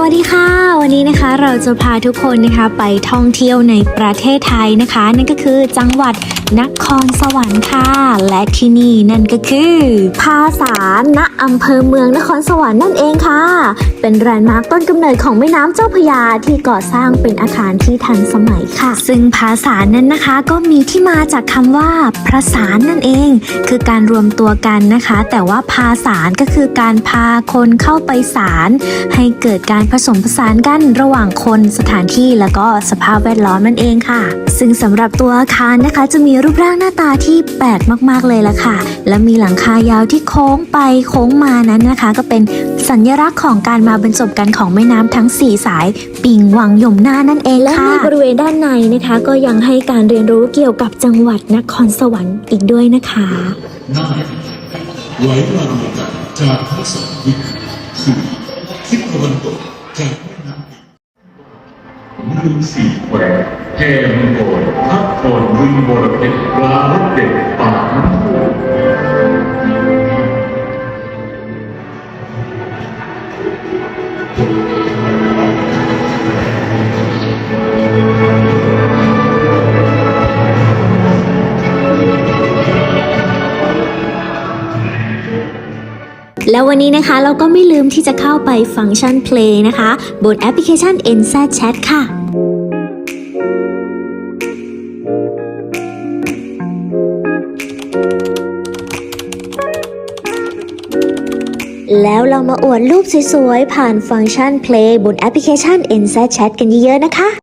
สวัสดีค่ะ วันนี้นะคะเราจะพาทุกคนนะคะไปท่องเที่ยวในประเทศไทยนะคะ นั่นก็คือจังหวัด นครสวรรค์ค่ะ และที่นี่นั่นก็คือ ภาษาณอำเภอเมืองนครสวรรค์นั่นเองค่ะ เป็นแลนด์มาร์คต้นกำเนิดของแม่น้ำเจ้าพระยาที่ก่อสร้างเป็นอาคารที่ทันสมัยค่ะ ซึ่งภาษานั้นนะคะก็มีที่มาจากคำว่าพระสารนั่นเอง คือการรวมตัวกันนะคะ แต่ว่าภาษารก็คือการพาคนเข้าไปสารให้เกิดการผสมผสานกันระหว่างคนสถานที่แล้วก็สภาพแวดล้อมนั่นเองค่ะ ซึ่งสำหรับตัวอาคารนะคะจะมีรูปร่างหน้าตาที่แปลกมากๆเลยละค่ะ และมีหลังคายาวที่โค้งไปโค้งมานั้นนะคะ ก็เป็นสัญลักษณ์ของการมาบรรจบกันของแม่น้ำทั้ง 4 สาย ปิงวังยมน่านนั่นเองและในบริเวณด้านในนะคะ ก็ยังให้การเรียนรู้เกี่ยวกับจังหวัดนครสวรรค์อีกด้วยนะคะน่านไหลมารวมกันจากทั้งสองทิศคือทิศตะวันตกจากแม่น้ำปิงเมืองสี่แควแห่มัง กรพักผ่อนบึงบรเพชรปลารสเด็ดปากน้ำโขงแล้ววันนี้นะคะเราก็ไม่ลืมที่จะเข้าไปฟังก์ชัน Play นะคะ บนแอปพลิเคชัน NZ Chat ค่ะ แล้วเรามาอวดรูปสวยๆ ผ่านฟังก์ชัน Play บนแอปพลิเคชัน NZ Chat กันเยอะๆ นะคะ